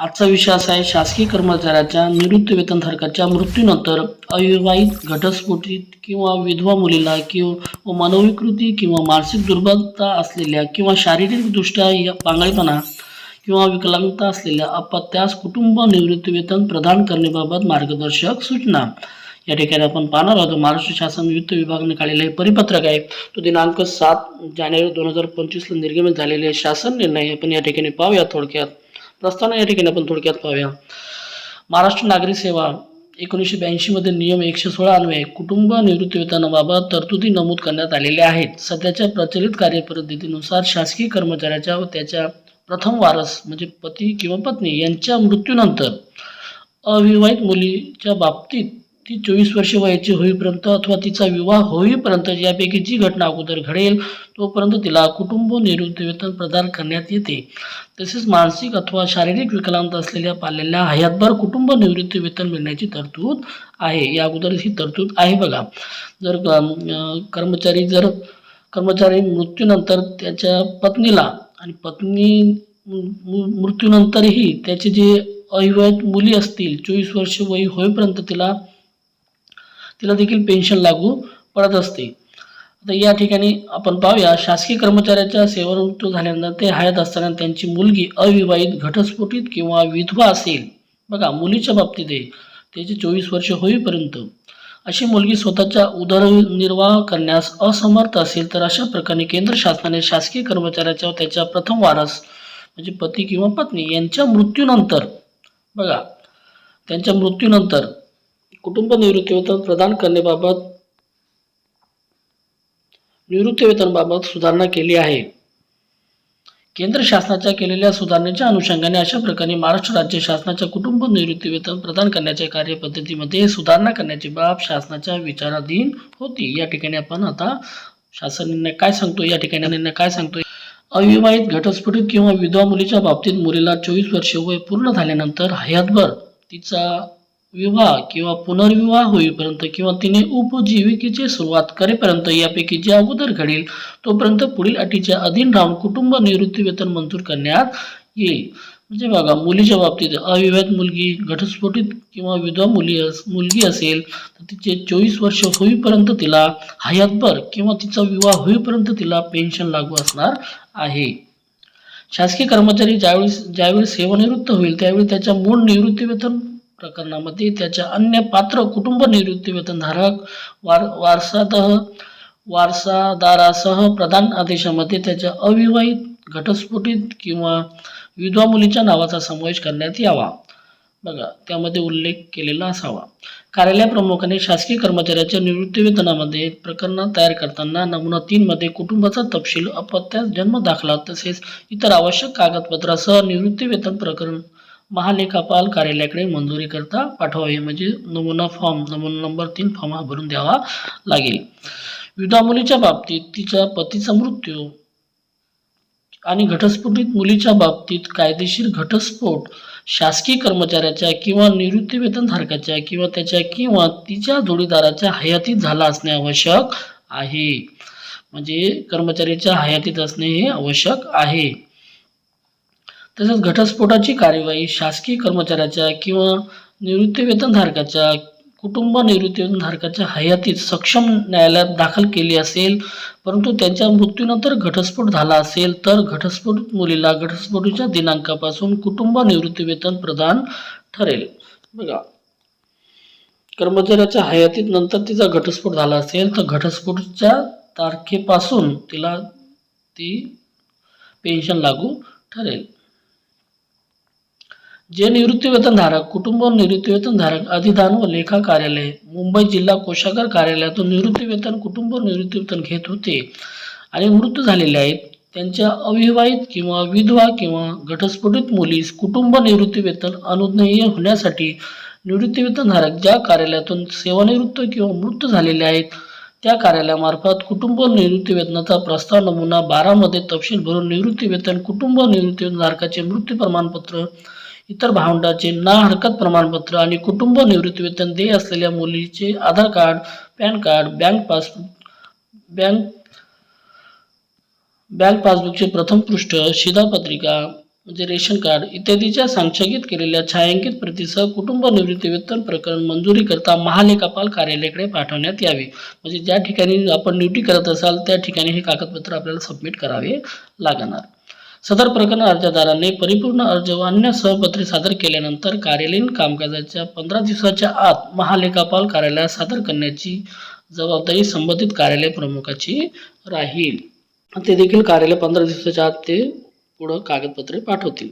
आजचा विषय असा आहे शासकीय कर्मचाऱ्याच्या निवृत्ती वेतनधारकाच्या मृत्यूनंतर अविवाहित घटस्फोटित किंवा विधवा मुलीला किंवा मनोविकृती किंवा मानसिक दुर्बलता असलेल्या किंवा शारीरिकदृष्ट्या या पांगळेपणा किंवा विकलांगता असलेल्या अपत्यास कुटुंब निवृत्ती वेतन प्रदान करण्याबाबत मार्गदर्शक सूचना. या ठिकाणी आपण पाहणार आहोत महाराष्ट्र शासन वित्त विभागाने काढलेलं हे परिपत्रक आहे. तो दिनांक सात जानेवारी दोन हजार पंचवीसला निर्गमित झालेले शासन निर्णय आपण या ठिकाणी पाहूया थोडक्यात. प्रस्तावना या ठिकाणी आपण थोडक्यात पाहूया. महाराष्ट्र नागरी सेवा एकोणीसशे ब्याऐंशीमध्ये नियम एकशे सोळा अन्वये कुटुंब निवृत्तीवेतनाबाबत तरतुदी नमूद करण्यात आलेल्या आहेत. सध्याच्या प्रचलित कार्यपद्धतीनुसार शासकीय कर्मचाऱ्याच्या व त्याच्या प्रथम वारस म्हणजे पती किंवा पत्नी यांच्या मृत्यूनंतर अविवाहित मुलीच्या बाबतीत ती चोवीस वर्षे वयाची होईपर्यंत अथवा तिचा विवाह होईपर्यंत यापैकी जी घटना अगोदर घडेल तोपर्यंत तिला कुटुंब निवृत्ती वेतन प्रदान करण्यात येते. तसेच मानसिक अथवा शारीरिक विकलांग असलेल्या पाल्याला हयातभर कुटुंब निवृत्ती वेतन मिळण्याची तरतूद आहे. या अगोदर ही तरतूद आहे बघा. जर कर्मचारी जर कर्मचारी मृत्यूनंतर त्याच्या पत्नीला आणि पत्नी मृत्यूनंतरही त्याचे जे अविवाहित मुली असतील चोवीस वर्ष वय होईपर्यंत तिला तिला देखील पेन्शन लागू पडत असते. आता या ठिकाणी आपण पाहूया शासकीय कर्मचाऱ्याच्या सेवानिवृत्त झाल्यानंतर ते हयात असताना त्यांची मुलगी अविवाहित घटस्फोटित किंवा विधवा असेल. बघा मुलीच्या बाबतीत आहे त्याची चोवीस वर्ष होईपर्यंत. अशी मुलगी स्वतःचा उदरनिर्वाह करण्यास असमर्थ असेल तर अशा प्रकारे केंद्र शासनाने शासकीय कर्मचाऱ्याच्या त्याच्या प्रथम वारस म्हणजे पती किंवा पत्नी यांच्या मृत्यूनंतर बघा त्यांच्या मृत्यूनंतर कुटुंब निवृत्तीवेतन प्रदान करण्याबाबत निवृत्तीवेतनबाबत सुधारणा केली आहे. केंद्र शासनाच्या केलेल्या सुधारणेच्या अनुषंगाने अशा प्रकारे महाराष्ट्र राज्य शासनाच्या कुटुंब निवृत्तीवेतन प्रदान करण्याच्या कार्यपद्धतीमध्ये सुधारणा करण्याची बाब शासनाच्या विचाराधीन होती. या ठिकाणी आपण आता शासन निर्णय काय सांगतो या ठिकाणी निर्णय काय सांगतो अविवाहित घटस्फोटित किंवा विधवा मुलीच्या बाबतीत मुलीला चोवीस वर्षे वय पूर्ण झाल्यानंतर हयातभर तिचा विवाह किंवा पुनर्विवाह होईपर्यंत किंवा तिने उपजीविकेची सुरुवात करेपर्यंत यापैकी जे अगोदर घडेल तोपर्यंत पुढील अटीच्या अधीन राहून कुटुंब निवृत्ती वेतन मंजूर करण्यात येईल. म्हणजे बघा मुलीच्या बाबतीत अविवाहित मुलगी घटस्फोटित किंवा विधवा मुली अस मुलगी असेल तर तिचे चोवीस वर्ष होईपर्यंत तिला हयातभर किंवा तिचा विवाह होईपर्यंत तिला पेन्शन लागू असणार आहे. शासकीय कर्मचारी ज्यावेळी ज्यावेळी सेवानिवृत्त होईल त्यावेळी त्याच्या मूळ निवृत्ती वेतन प्रकरणामध्ये त्याच्या अन्य पात्र कुटुंब निवृत्ती वेतनधारक वार वारसात वारसादारासह प्रधान आदेशामध्ये त्याच्या अविवाहित घटस्फोटित किंवा विधवा मुलीच्या नावाचा समावेश करण्यात यावा. बघा त्यामध्ये उल्लेख केलेला असावा. कार्यालय प्रमुखाने शासकीय कर्मचाऱ्याच्या निवृत्ती वेतनामध्ये प्रकरण तयार करताना नमुना तीनमध्ये कुटुंबाचा तपशील अपत्यास जन्म दाखला तसेच इतर आवश्यक कागदपत्रासह निवृत्ती वेतन प्रकरण महालेखापाल कार्यालयाकडे मंजुरी करता पाठवावे म्हणजे नमुना फॉर्म नमुना नंबर तीन फॉर्म हा भरून द्यावा लागेल. विधवा मुलीच्या बाबतीत तिच्या पतीचा मृत्यू आणि घटस्फोटित मुलीच्या बाबतीत कायदेशीर घटस्फोट शासकीय कर्मचाऱ्याच्या किंवा निवृत्ती वेतनधारकाच्या किंवा त्याच्या किंवा तिच्या जोडीदाराच्या हयातीत झाला असणे आवश्यक आहे. म्हणजे कर्मचाऱ्याच्या हयातीत असणे हे आवश्यक आहे. तसेच घटस्फोटाची कार्यवाही शासकीय कर्मचाऱ्याच्या किंवा निवृत्तीवेतनधारकाच्या कुटुंब निवृत्तीवेतनधारकाच्या हयातीत सक्षम न्यायालयात दाखल केली असेल परंतु त्यांच्या मृत्यूनंतर घटस्फोट झाला असेल तर घटस्फोट मुलीला घटस्फोटीच्या दिनांकापासून कुटुंब निवृत्तीवेतन प्रदान ठरेल. बघा. कर्मचाऱ्याच्या हयातीत नंतर तिचा घटस्फोट झाला असेल तर घटस्फोटच्या तारखेपासून तिला ती पेन्शन लागू ठरेल. जे निवृत्तीवेतनधारक कुटुंब निवृत्तीवेतनधारक अधिदान व लेखा कार्यालय मुंबई जिल्हा कोषागार कार्यालयातून निवृत्तीवेतन कुटुंब निवृत्तीवेतन घेत होते आणि मृत्यू झालेले आहेत. त्यांच्या अविवाहित किंवा विधवा किंवा घटस्फोटित मुलीस कुटुंब निवृत्तीवेतन अनुज्ञेय होण्यासाठी निवृत्तीवेतनधारक ज्या कार्यालयातून सेवानिवृत्त किंवा मृत्यू झालेले आहेत त्या कार्यालयामार्फत कुटुंब निवृत्तीवेतनाचा प्रस्ताव नमुना बारामध्ये तपशील भरून निवृत्तीवेतन कुटुंब निवृत्तीवेतनधारकाचे मृत्यू प्रमाणपत्र इतर भावंडाचे ना हरकत प्रमाणपत्र आणि कुटुंब निवृत्ती वेतन देय असलेल्या मुलीचे Aadhaar card PAN card bank passbook bank bank पासबुकचे प्रथम पृष्ठ शिधापत्रिका म्हणजे रेशन कार्ड इत्यादीच्या संक्षेपित केलेल्या छायांकित प्रतीसह कुटुंब निवृत्ती वेतन प्रकरण मंजुरीकरता महालेखापाल कार्यालयाकडे पाठवण्यात यावे. म्हणजे ज्या ठिकाणी आपण ड्युटी करत असाल त्या ठिकाणी हे कागदपत्र आपल्याला सबमिट करावे लागणार. सदर प्रकरण अर्जदाराने परिपूर्ण अर्ज व अन्य सहपत्रे सादर केल्यानंतर कार्यालयीन कामकाजाच्या पंधरा दिवसाच्या आत महालेखापाल कार्यालयात सादर करण्याची जबाबदारी संबंधित कार्यालय प्रमुखाची राहील. ते देखील कार्यालय पंधरा दिवसाच्या आत ते पुढं कागदपत्रे पाठवतील.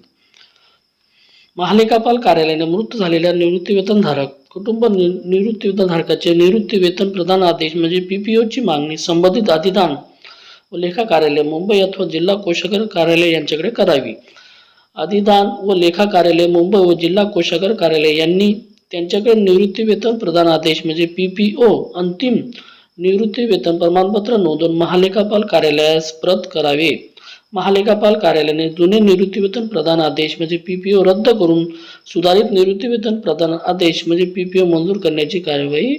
महालेखापाल कार्यालयाने मृत झालेल्या निवृत्तीवेतनधारक कुटुंब निवृत्तीवेतनधारकाचे निवृत्ती वेतन प्रदान आदेश म्हणजे पीपीओची मागणी संबंधित अधिदान व लेखा कार्यालय मुंबई अथवा जिल्हा कोशागर कार्यालय यांच्याकडे करावी. अधिदान व लेखा कार्यालय मुंबई व जिल्हा कोशागर कार्यालय यांनी त्यांच्याकडे निवृत्ती वेतन प्रदान आदेश म्हणजे पी पी ओ अंतिम निवृत्ती वेतन प्रमाणपत्र नोंदवून महालेखापाल कार्यालयास प्रत करावे. महालेखापाल कार्यालयाने जुने निवृत्ती वेतन प्रदान आदेश म्हणजे पी पी ओ रद्द करून सुधारित निवृत्ती वेतन प्रदान आदेश म्हणजे पी पी ओ मंजूर करण्याची कार्यवाही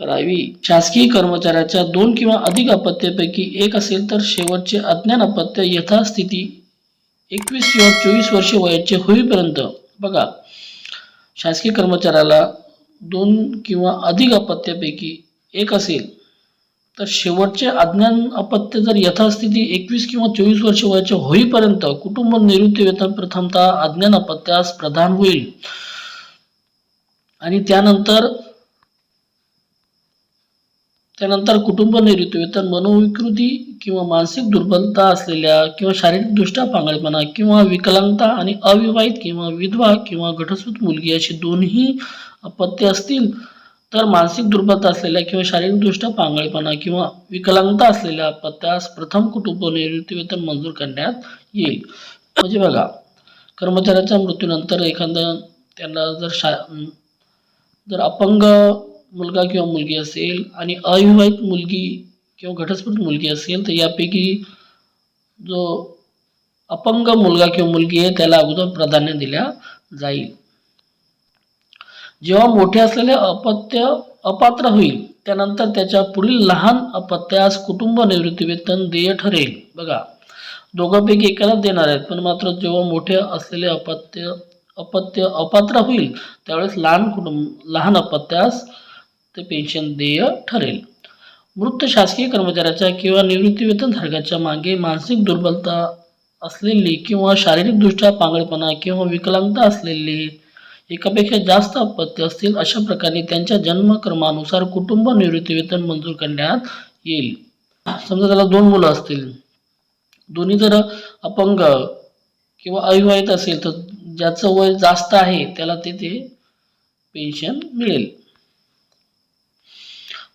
करावी. शासकीय कर्मचाऱ्याच्या दोन किंवा अधिक अपत्यापैकी एक असेल तर शेवटचे अज्ञान अपत्य यथास्थिती एकवीस किंवा चोवीस वर्षे वयाचे होईपर्यंत. बघा शासकीय कर्मचाऱ्याला दोन किंवा अधिक अपत्यापैकी एक असेल तर शेवटचे अज्ञान अपत्य जर यथास्थिती एकवीस किंवा चोवीस वर्ष वयाचे होईपर्यंत कुटुंब निवृत्ती वेतन प्रथमतः अज्ञान अपत्यास प्रदान होईल. आणि त्यानंतर त्यानंतर कुटुंब निवृत्ती वेतन मनोविकृती किंवा मानसिक दुर्बलता असलेल्या किंवा शारीरिकदृष्ट्या पांगळपणा किंवा विकलांगता आणि अविवाहित किंवा विधवा किंवा घटस्फूत मुलगी अशी दोन्ही अपत्य असतील तर मानसिक दुर्बलता असलेल्या किंवा शारीरिकदृष्ट्या पांगळपणा किंवा विकलांगता असलेल्या अपत्यास प्रथम कुटुंब निवृत्ती वेतन मंजूर करण्यात येईल. म्हणजे बघा कर्मचाऱ्याच्या मृत्यूनंतर एखादा त्यांना जर शा जर अपंग मुलगा किंवा मुलगी असेल आणि अविवाहित मुलगी किंवा घटस्फोट मुलगी असेल तर यापैकी जो अपंग मुलगा किंवा मुलगी आहे त्याला अगोदर प्राधान्य दिल्या जाईल. जेव्हा मोठे असलेले अपत्य अपात्र होईल त्यानंतर त्याच्या पुढील लहान अपत्यास कुटुंब निवृत्ती वेतन देय ठरेल. बघा दोघांपैकी एकालाच देणार आहेत पण मात्र जेव्हा मोठे असलेले अपत्य अपत्य अपात्र होईल त्यावेळेस लहान कुटुंब लहान अपत्यास ते पेन्शन देय ठरेल. मृत शासकीय कर्मचाऱ्याच्या किंवा निवृत्तीवेतनधारकाच्या मागे मानसिक दुर्बलता असलेली किंवा शारीरिकदृष्ट्या पांगळपणा किंवा विकलांगता असलेली एकापेक्षा जास्त अपत्य असतील अशा प्रकारे त्यांच्या जन्मक्रमानुसार कुटुंब निवृत्तीवेतन मंजूर करण्यात येईल. समजा त्याला दोन मुलं असतील. दोन्ही जर अपंग किंवा अविवाहित असेल तर ज्याचं वय जास्त आहे त्याला ते ते पेन्शन मिळेल.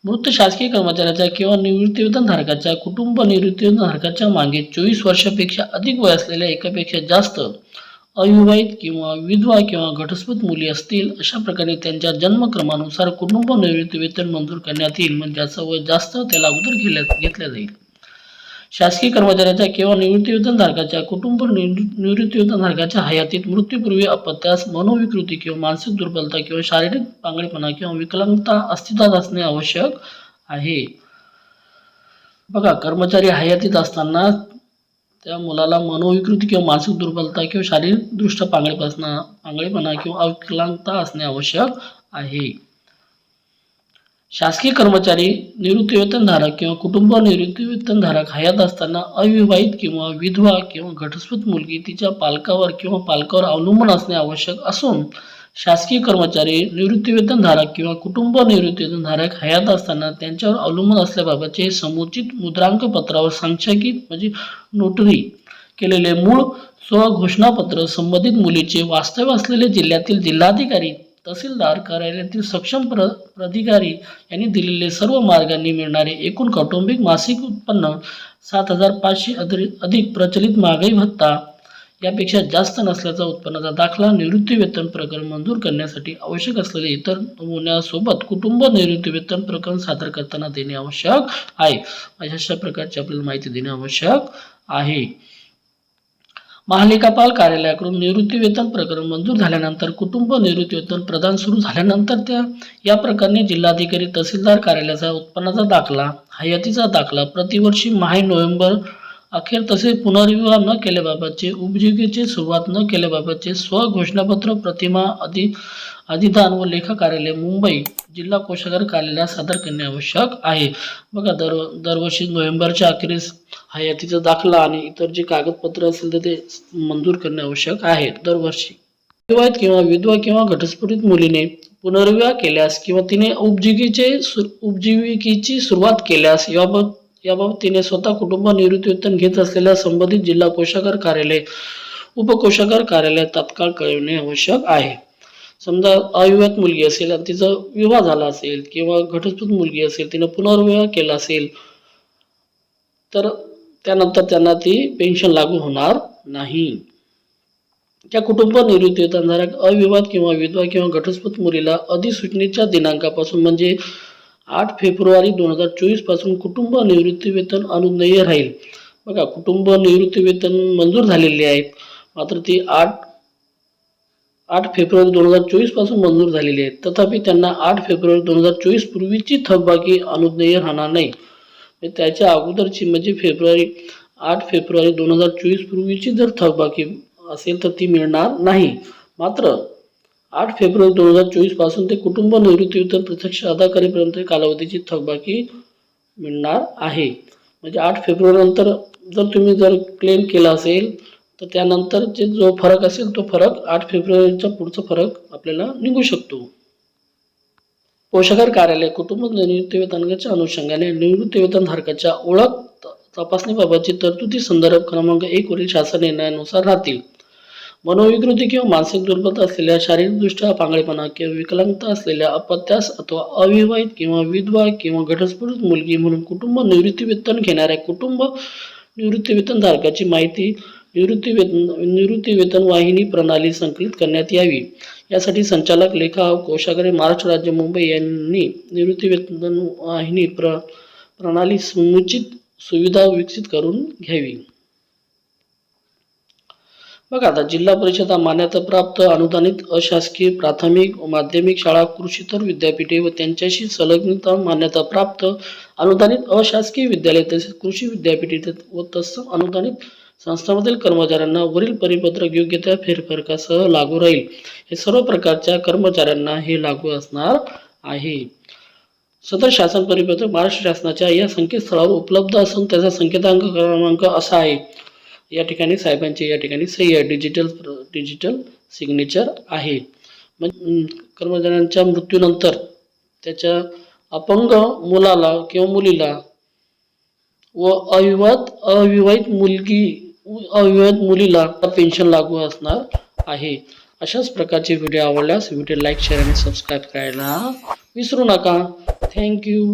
मृत शासकीय कर्मचाऱ्याच्या किंवा निवृत्तीवेतनधारकाच्या कुटुंब निवृत्तीवेतनधारकाच्या मागे चोवीस वर्षापेक्षा अधिक वय असलेल्या एकापेक्षा जास्त अविवाहित किंवा विधवा किंवा घटस्फोट मुली असतील अशा प्रकारे त्यांच्या जन्मक्रमानुसार कुटुंब निवृत्ती वेतन मंजूर करण्यात येईल. म्हणजे ज्याचं वय जास्त त्याला अगोदर घेतल्या घेतल्या जाईल. शासकीय कर्मचाऱ्याच्या किंवा निवृत्तीवेतनधारकाच्या कुटुंब निवृत्तीवेतन निवृत्तीवेतनधारकाच्या हयातीत मृत्यूपूर्वी अपत्यास मनोविकृती किंवा मानसिक दुर्बलता किंवा शारीरिक पांगडेपणा किंवा विकलांगता अस्तित्वात असणे आवश्यक आहे. बघा कर्मचारी हयातीत असताना त्या मुलाला मनोविकृती किंवा मानसिक दुर्बलता किंवा शारीरिकदृष्ट्या पांगळेपणा पांगळेपणा किंवा विकलांगता असणे आवश्यक आहे. शासकीय कर्मचारी निवृत्तीवेतनधारक किंवा कुटुंब निवृत्तीवेतनधारक हयात असताना अविवाहित किंवा विधवा किंवा घटस्फूत मुलगी तिच्या पालकावर किंवा पालकावर अवलंबून असणे आवश्यक असून शासकीय कर्मचारी निवृत्तीवेतनधारक किंवा कुटुंब निवृत्तीवेतनधारक हयात असताना त्यांच्यावर अवलंबून असल्याबाबतचे समुचित मुद्रांक पत्रावर संक्षेपित म्हणजे नोटरी केलेले मूळ स्वघोषणापत्र संबंधित मुलीचे वास्तव्य असलेले जिल्ह्यातील जिल्हाधिकारी तहसीलदार कार्यालयातील सक्षम प्र प्राधिकारी यांनी दिलेले सर्व मार्गांनी मिळणारे एकूण कौटुंबिक मासिक उत्पन्न सात हजार पाचशे अधिक अधिक प्रचलित महागाई भत्ता यापेक्षा जास्त नसल्याचा उत्पन्नाचा दाखला निवृत्ती वेतन प्रकरण मंजूर करण्यासाठी आवश्यक असलेले इतर नमुन्यासोबत कुटुंब निवृत्ती वेतन प्रकरण सादर करताना देणे आवश्यक आहे. अशा प्रकारची आपल्याला माहिती देणे आवश्यक आहे. महालेखापाल कार्यालयाकडून निवृत्ती वेतन प्रकरण मंजूर झाल्यानंतर कुटुंब निवृत्ती वेतन प्रदान सुरू झाल्यानंतर त्या या प्रकरणी जिल्हाधिकारी तहसीलदार कार्यालयाचा उत्पन्नाचा दाखला हयातीचा दाखला प्रतिवर्षी माहे नोव्हेंबर अखेर तसे पुनर्विवाह न केल्याबाबतचे उपजीविकेची सुरुवात न केल्याबाबतचे स्वघोषणापत्र प्रतिमा अधि अधिदान व लेखा कार्यालय मुंबई जिल्हा कोषागार कार्यालयात सादर करणे आवश्यक आहे. बघा दर दरवर्षी नोव्हेंबरच्या अखेरीस हयातीचा दाखला आणि इतर जे कागदपत्र असेल तर ते मंजूर करणे आवश्यक आहे. दरवर्षी विवाहित किंवा विधवा किंवा घटस्फोटित मुलीने पुनर्विवाह केल्यास किंवा तिने उपजीविकेचे सुर उपजीविकेची सुरुवात केल्यास याबाबत याबाबत तिने स्वतः कुटुंब निवृत्तीवेतन घेत असलेल्या संबंधित जिल्हा कोषागार कार्यालय उपकोषागार कार्यालय तात्काळ कळविणे आवश्यक आहे. समजा अविवाहित मुलगी असेल आणि तिचा विवाह झाला असेल किंवा घटस्फोट मुलगी असेल तिनं पुनर्विवाह केला असेल तर त्यानंतर त्यांना ती पेन्शन लागू होणार नाही. त्या कुटुंब निवृत्तीवेतनधारक अविवाद किंवा विधवा किंवा घटस्फोट मुलीला अधिसूचनेच्या दिनांकापासून म्हणजे आठ फेब्रुवारी दोन हजार चोवीसपासून कुटुंब निवृत्तीवेतन अनुज्ञेय राहील. बघा कुटुंब निवृत्तीवेतन मंजूर झालेले आहेत मात्र ती आठ आठ फेब्रुवारी दोन हजार चोवीसपासून मंजूर झालेली आहेत तथापि त्यांना आठ फेब्रुवारी दोन हजार चोवीस पूर्वीची थकबाकी अनुज्ञेय राहणार नाही. म्हणजे त्याच्या अगोदरची म्हणजे फेब्रुवारी आठ फेब्रुवारी दोन हजार चोवीस पूर्वीची जर थकबाकी असेल तर ती मिळणार नाही. मात्र आठ फेब्रुवारी दोन हजार चोवीसपासून ते कुटुंब निवृत्तीवेतन प्रत्यक्ष अदा करेपर्यंत कालावधीची थकबाकी मिळणार आहे. म्हणजे आठ फेब्रुवारी नंतर जर तुम्ही जर क्लेम केला असेल तर त्यानंतरचे जो फरक असेल तो फरक आठ फेब्रुवारीचा पुढचा फरक आपल्याला निघू शकतो. पोषागार कार्यालय कुटुंब निवृत्तीवेतनाच्या अनुषंगाने निवृत्तीवेतनधारकाच्या ओळख तपासणीबाबतची तरतुदी संदर्भ क्रमांक एक वरील शासन निर्णयानुसार राहतील. मनोविकृती किंवा मानसिक दुर्बलता असलेल्या शारीरिकदृष्ट्या पांगळेपणा किंवा विकलांगता असलेल्या अपत्यास अथवा अविवाहित किंवा विधवा किंवा घटस्फोटित मुलगी म्हणून कुटुंब निवृत्तीवेतन घेणाऱ्या कुटुंब निवृत्तीवेतनधारकाची माहिती निवृत्तीवेतन निवृत्तीवेतन वाहिनी प्रणाली संकलित करण्यात यावी. यासाठी संचालक लेखा कोषागारे महाराष्ट्र राज्य मुंबई यांनी निवृत्तीवेतन वाहिनी प्र प्रणाली समुचित सुविधा विकसित करून घ्यावी. बघा आता जिल्हा परिषद मान्यताप्राप्त अनुदानित अशासकीय प्राथमिक व माध्यमिक शाळा कृषीतर विद्यापीठे व त्यांच्याशी संलग्नता मान्यताप्राप्त अनुदानित अशासकीय विद्यालय तसेच कृषी विद्यापीठे व तत्सम अनुदानित संस्थांमधील कर्मचाऱ्यांना वरील परिपत्रक योग्य त्या फेरफरकासह लागू राहील. हे सर्व प्रकारच्या कर्मचाऱ्यांना हे लागू असणार आहे. सदर शासन परिपत्रक महाराष्ट्र शासनाच्या या संकेतस्थळावर उपलब्ध असून त्याचा संकेतांक क्रमांक असा आहे. या ठिकाणी साहेबांची या ठिकाणी सही आहे डिजिटल डिजिटल सिग्नेचर आहे म्हणजे कर्मचाऱ्यांच्या मृत्यूनंतर त्याच्या अपंग मुलाला किंवा मुलीला व अविवाहित अविवाहित मुलगी अविवाहित मुलीला पेन्शन लागू असणार आहे. अशाच प्रकारचे व्हिडिओ आवडल्यास व्हिडिओ लाईक शेअर आणि सबस्क्राईब करायला विसरू नका. थँक्यू